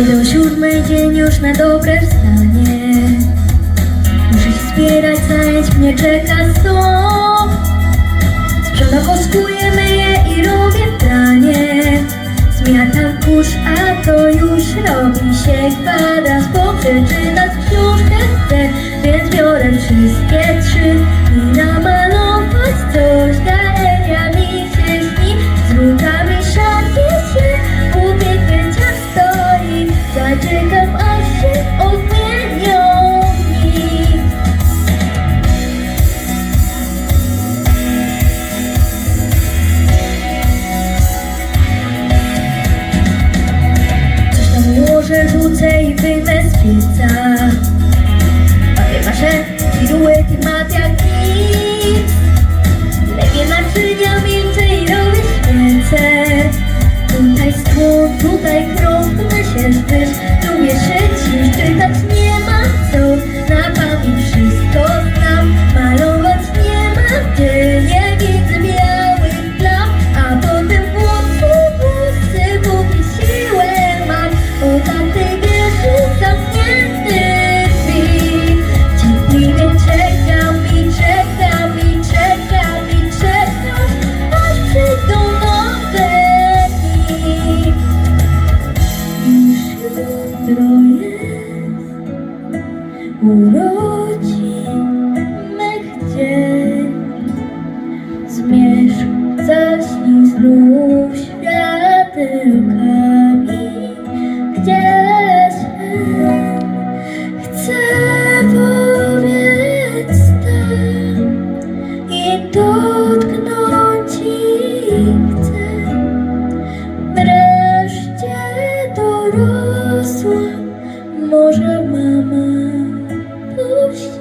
Kiedy o siódmej dzień już na dobre wstanie Muszę się zbierać, zajęć mnie czeka stop Sprzątam, woskuję, myję i robię pranie. Zmiatam kurz, a to już robi się kwadrans Bo przeczytać książkę chcę, więc biorę wszystkie pieca Bawię maszę piruety, mat jak nic. Lepiej naczynia, milczę i robię świecę Tutaj stłon, tutaj krąg, na się zbysz Lubię szyć, urodzi mych dzień. Zmierzch zaśnij znów światełkami, gdzieś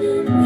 you.